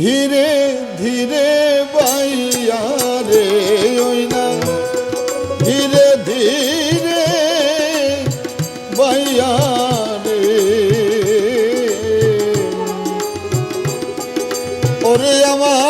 ধীরে ধীরে বাইয়া রে ওই না। ধীরে ধীরে বাইয়া রে। ওরে আমার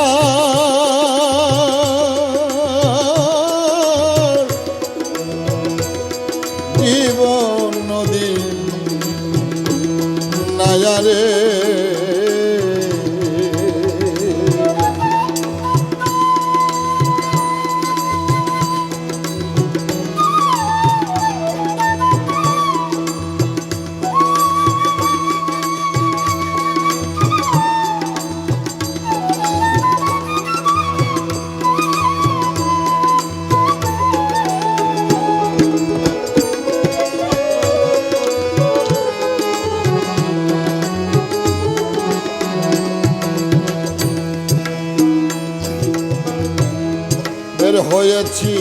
হয়েছি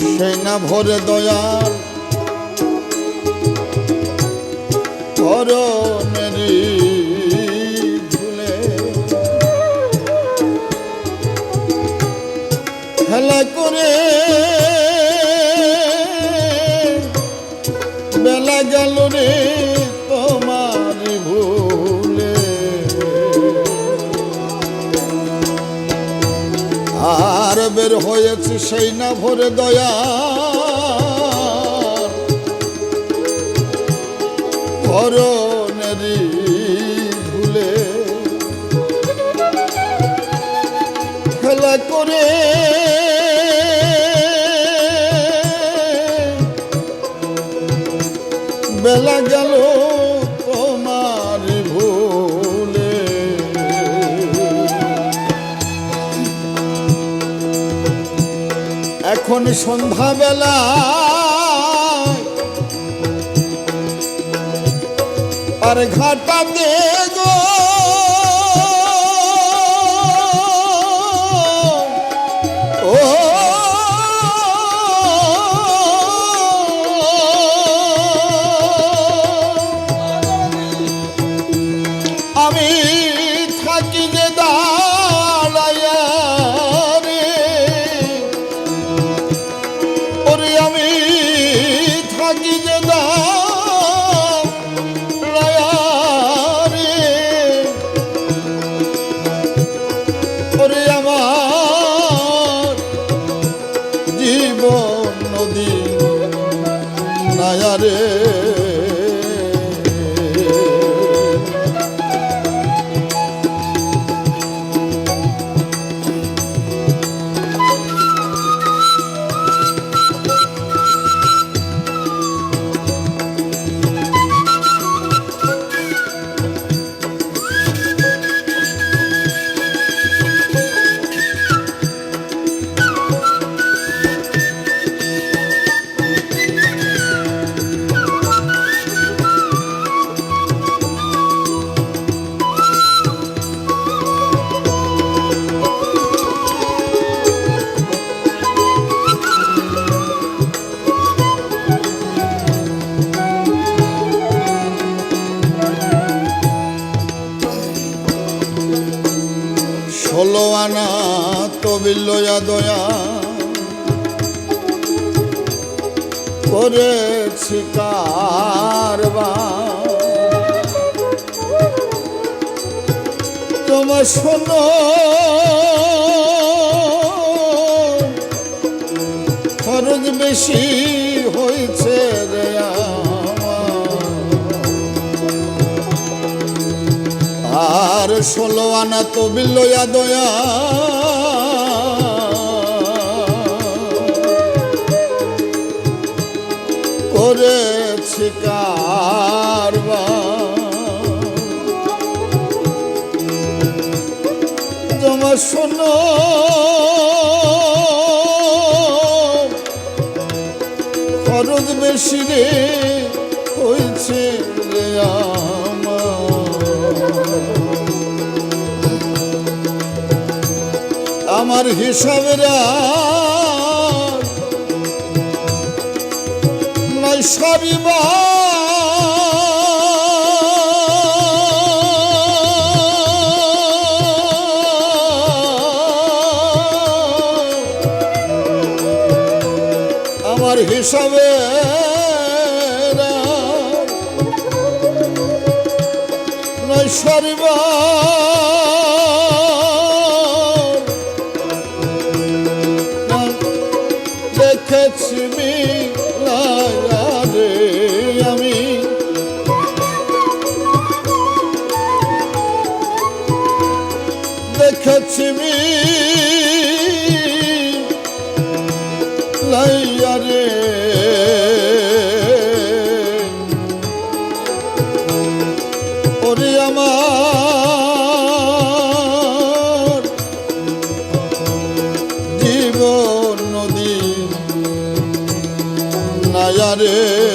সেই না ভরে দয়াল। করমেরি ঝুলে খেলা করে সেই না ভরে দয়া। করনেরি ভুলে খেলা করে বেলা এখন সন্ধ্যাবেলা। আর ঘাটাতে ষোলো আনা তবিল লয়া দয়া। করেছি কারবার তোমার শোনো। খরচ বেশি হয়েছে রে আর ষোলো আনা তো বিলয়া দয়া। করেছি কারবার তোমার শোনো। খরচ বেশি রে হয়েছে রে আমার হিসাবেরা নয় সবিবা আমার হিসাবে দেখেছি দেখেছি মিলায়ারে ওরে আমার জীবন নদী নায়ারে আর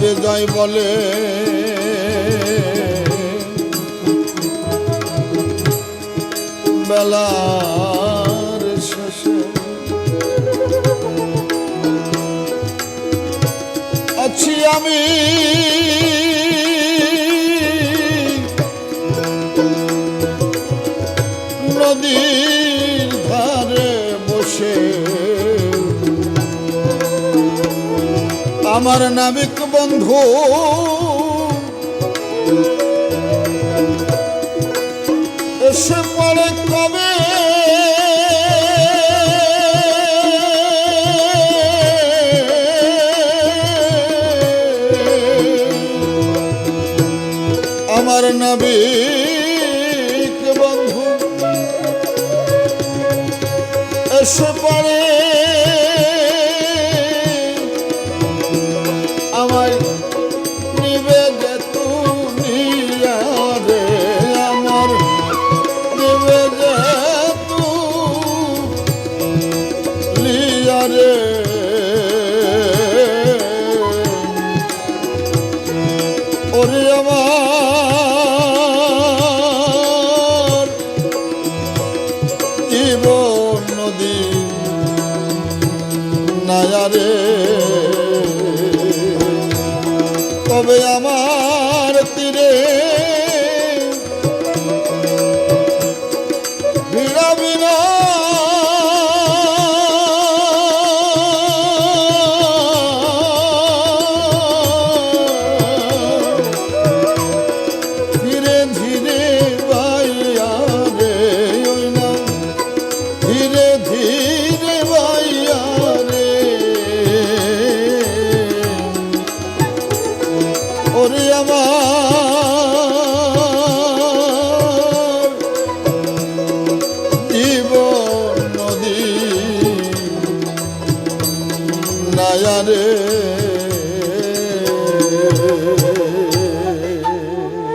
বেজয় বলে। বেলার শেষে আছি আমি। আমার নাবিক বন্ধু। এসে পড়ে কবে? আমার নাবিক বন্ধু। এসে পড়ে Ana yarim ওরে আমার।